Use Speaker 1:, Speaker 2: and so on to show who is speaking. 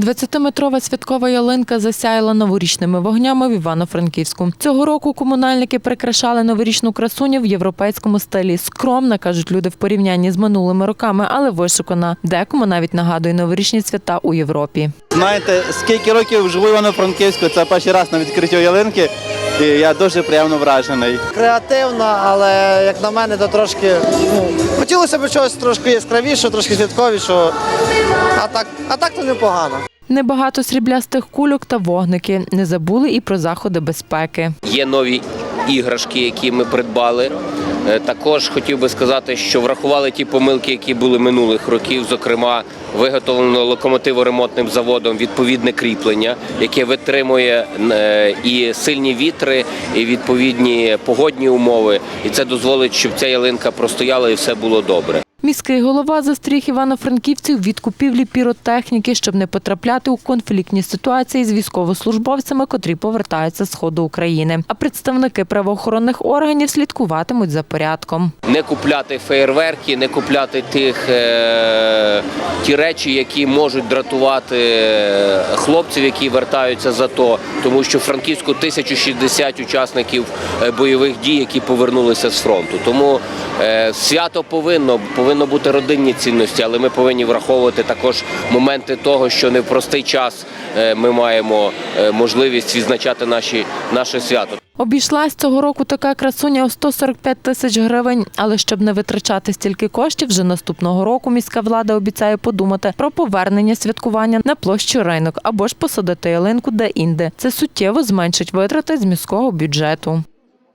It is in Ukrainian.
Speaker 1: 20-метрова святкова ялинка засяяла новорічними вогнями в Івано-Франківську. Цього року комунальники прикрашали новорічну красуню в європейському стилі. Скромна, кажуть люди в порівнянні з минулими роками, але вишукана. Декому навіть нагадує новорічні свята у Європі.
Speaker 2: Знаєте, скільки років живу в Івано-Франківську, це перший раз на відкритті ялинки, і я дуже приємно вражений.
Speaker 3: креативна, але як на мене, то трошки ну, хотілося б чогось трошки яскравішого, трошки святковішого. А так, а так то непогано.
Speaker 1: Небагато сріблястих кульок та вогники. Не забули і про заходи безпеки.
Speaker 4: Є нові іграшки, які ми придбали. Е, Також хотів би сказати, що врахували ті помилки, які були минулих років. Зокрема, виготовлено локомотиворемонтним заводом відповідне кріплення, яке витримує е, і сильні вітри, і відповідні погодні умови. І це дозволить, щоб ця ялинка простояла і все було добре.
Speaker 1: Міський голова застеріг івано-франківців від купівлі піротехніки, щоб не потрапляти у конфліктні ситуації з військовослужбовцями, котрі повертаються з сходу України. А представники правоохоронних органів слідкуватимуть за порядком.
Speaker 4: не купляти феєрверки, не купляти тих е, ті речі, які можуть дратувати е, хлопців, які вертаються за то, тому що в Франківську 1060 учасників е, бойових дій, які повернулися з фронту. Тому свято повинно повинно бути родинні цінності, але ми повинні враховувати також моменти того, що не в простий час е, ми маємо е, можливість відзначати наші наше свято.
Speaker 1: Обійшлась цього року така красуня у 145 тисяч гривень. Але щоб не витрачати стільки коштів, вже наступного року міська влада обіцяє подумати про повернення святкування на площу ринок або ж посадити ялинку де-інде. Це суттєво зменшить витрати з міського бюджету.